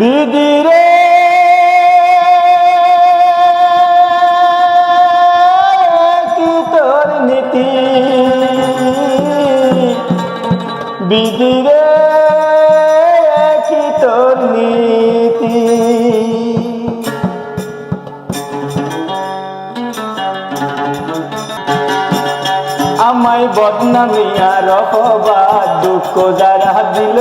বিদিরে। কি তোর নীতি? বিদিরে কি তোর নীতি? আমায় বদনামিয়া রহবাদ দুঃখ যারা দিল,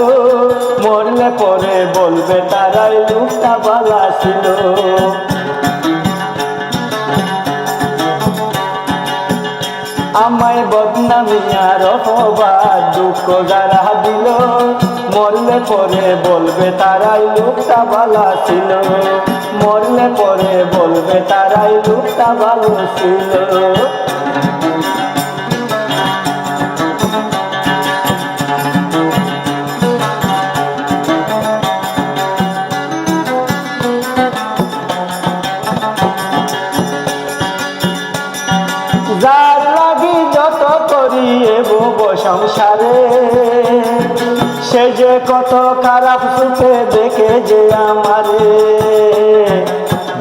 মরলে পরে বলবে তারাই লুকটা বালা ছিল। আমায় বদনামিয়া রহবাদ দুঃখ যারা দিল, মরলে পরে বলবে তারাই লুকটা বালা ছিল। মরলে পরে বলবে তারাই লুকটা ভালো ছিল। সংসারে, সে যে কত খারাপ সুখে দেখে যে আমারে।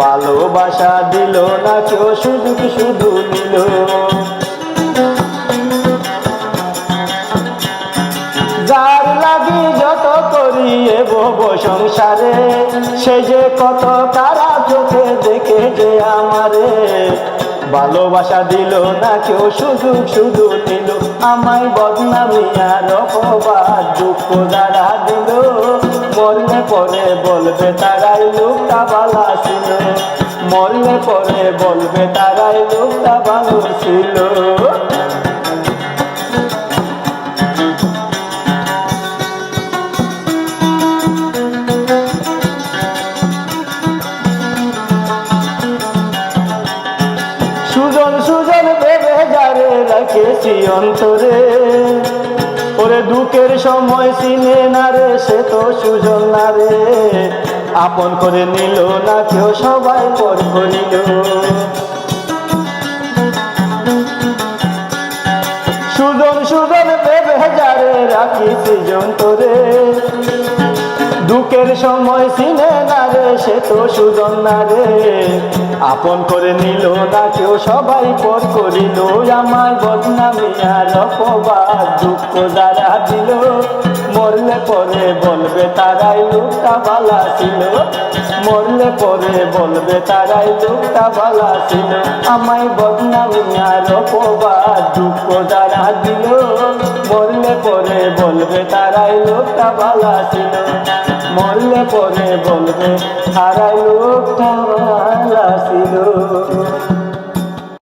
ভালোবাসা দিল না কেউ শুধু শুধু নিল। যার লাগি যত করি বব সংসারে, সে যে কত তারা চোখে দেখে যে আমারে। ভালোবাসা দিল না কেউ, শুধু শুধু নিল। আমায় বদনামি আর অপবাদ দুঃখ যারা দিল। মরলে পরে বলবে তারাই লোকটা ভালো ছিল। মরলে পরে বলবে তারাই লোকটা ভালো ছিল। যারে রাখেছি অন্তরে। ওরে দুঃখের সময় চিনে না রে, সে তো সুজন না রে। আপন করে নিল না কেউ, সবাই পর করিল। সুজন সুজন ভেবে যারে রাখিছি যন্তরে দুঃখের সময় চিনে না রে সে তো সুজন না রে। আপন করে নিল না কেউ সবাই পর করিল। আমার বদনামিয়া রকবাদ দুঃখ যারা দিল। মরলে পরে বলবে তারাই লোকটা ভালা ছিল। মরলে পরে বলবে তারাই লোকটা ভালা ছিল। আমায় বদনামিয়া রকবাদ দুঃখ যারা দিল। মরলে পরে বলবে তারাই লোকটা ভালা ছিল। মরলে পরে বলবে হারালো কামাল আসিল।